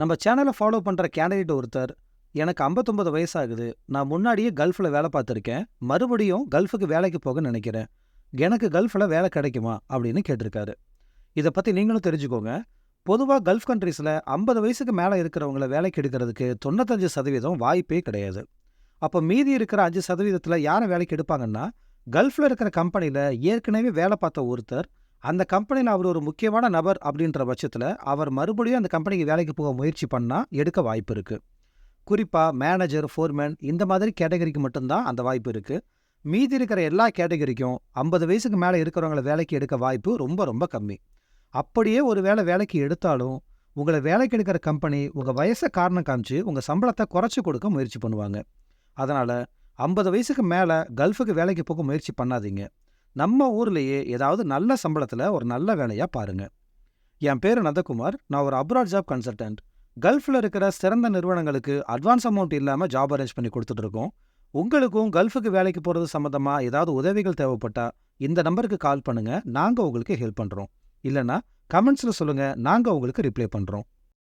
நம்ம சேனலை ஃபாலோ பண்ணுற கேண்டிடேட் ஒருத்தர் எனக்கு 59 வயசாகுது நான் முன்னாடியே கல்ஃபில் வேலை பார்த்துருக்கேன் மறுபடியும் கல்ஃபுக்கு வேலைக்கு போக நினைக்கிறேன் எனக்கு கல்ஃபில் வேலை கிடைக்குமா அப்படின்னு கேட்டிருக்காரு. இதை பற்றி நீங்களும் தெரிஞ்சுக்கோங்க. பொதுவாக கல்ஃப் கண்ட்ரீஸில் 50 வயசுக்கு மேலே இருக்கிறவங்கள வேலைக்கு எடுக்கிறதுக்கு தொண்ணூத்தஞ்சு சதவீதம் வாய்ப்பே கிடையாது. அப்போ மீதி இருக்கிற அஞ்சு சதவீதத்தில் யாரை வேலைக்கு எடுப்பாங்கன்னா கல்ஃபில் இருக்கிற கம்பெனியில் ஏற்கனவே வேலை பார்த்த ஒருத்தர் அந்த கம்பெனியில் அவர் ஒரு முக்கியமான நபர் அப்படின்ற பட்சத்தில் அவர் மறுபடியும் அந்த கம்பெனிக்கு வேலைக்கு போக முயற்சி பண்ணால் எடுக்க வாய்ப்பு இருக்குது குறிப்பாக மேனேஜர் ஃபோர்மேன் இந்த மாதிரி கேட்டகரிக்கு மட்டும்தான் அந்த வாய்ப்பு இருக்குது மீதி இருக்கிற எல்லா கேட்டகரிக்கும் ஐம்பது வயசுக்கு மேலே இருக்கிறவங்களை வேலைக்கு எடுக்க வாய்ப்பு ரொம்ப ரொம்ப கம்மி. அப்படியே ஒரு வேலை வேலைக்கு எடுத்தாலும் உங்களை வேலைக்கு எடுக்கிற கம்பெனி உங்கள் வயசை காரணம் காமிச்சு உங்கள் சம்பளத்தை குறைச்சி கொடுக்க முயற்சி பண்ணுவாங்க. அதனால் ஐம்பது வயசுக்கு மேலே கல்ஃபுக்கு வேலைக்கு போக முயற்சி பண்ணாதீங்க. நம்ம ஊர்லேயே ஏதாவது நல்ல சம்பளத்தில் ஒரு நல்ல வேலையாக பாருங்க. என் பேர் நந்தகுமார். நான் ஒரு அப்ராட் ஜாப் கன்சல்டன்ட் கல்ஃபில் இருக்கிற சிறந்த நிறுவனங்களுக்கு அட்வான்ஸ் அமௌண்ட் இல்லாமல் ஜாப் அரேஞ்ச் பண்ணி கொடுத்துட்டு இருக்கோம். உங்களுக்கும் கல்ஃபுக்கு வேலைக்கு போகிறது சம்மந்தமாக ஏதாவது உதவிகள் தேவைப்பட்டா இந்த நம்பருக்கு கால் பண்ணுங்க. நாங்கள் உங்களுக்கு ஹெல்ப் பண்ணுறோம் இல்லைனா கமெண்ட்ஸில் சொல்லுங்கள் நாங்கள் உங்களுக்கு ரிப்ளை பண்ணுறோம்